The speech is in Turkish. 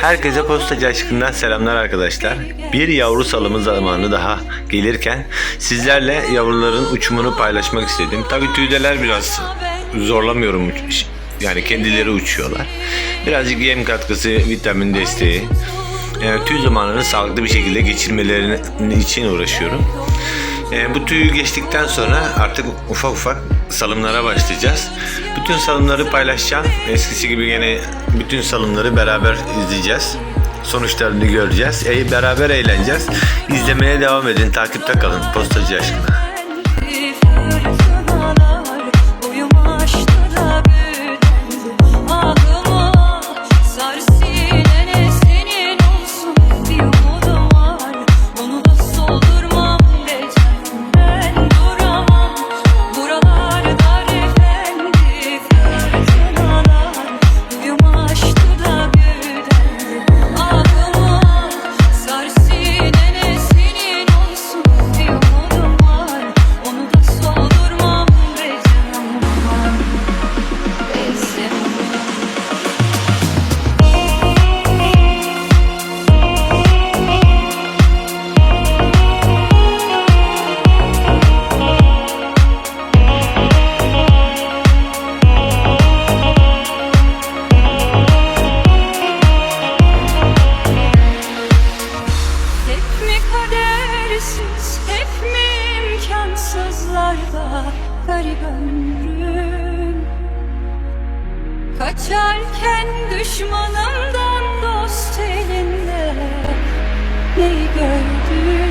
Herkese postacı aşkından selamlar arkadaşlar. Bir yavru salımı zamanı daha gelirken sizlerle yavruların uçumunu paylaşmak istedim. Tabii tüydeler biraz zorlamıyorum yani kendileri uçuyorlar. Birazcık yem katkısı, vitamin desteği, e, tüy zamanını sağlıklı bir şekilde geçirmeleri için uğraşıyorum. E, bu tüyü geçtikten sonra artık ufak ufak salımlara başlayacağız. Bütün salımları paylaşacağım. Eskisi gibi yine bütün salımları beraber izleyeceğiz. Sonuçlarını göreceğiz. E, beraber eğleneceğiz. İzlemeye devam edin. Takipte kalın. Postacı aşkına. Hep mi kadersiz, hep mi imkansızlarda garip ömrüm. Kaçarken düşmanımdan dost elinde neyi gördüm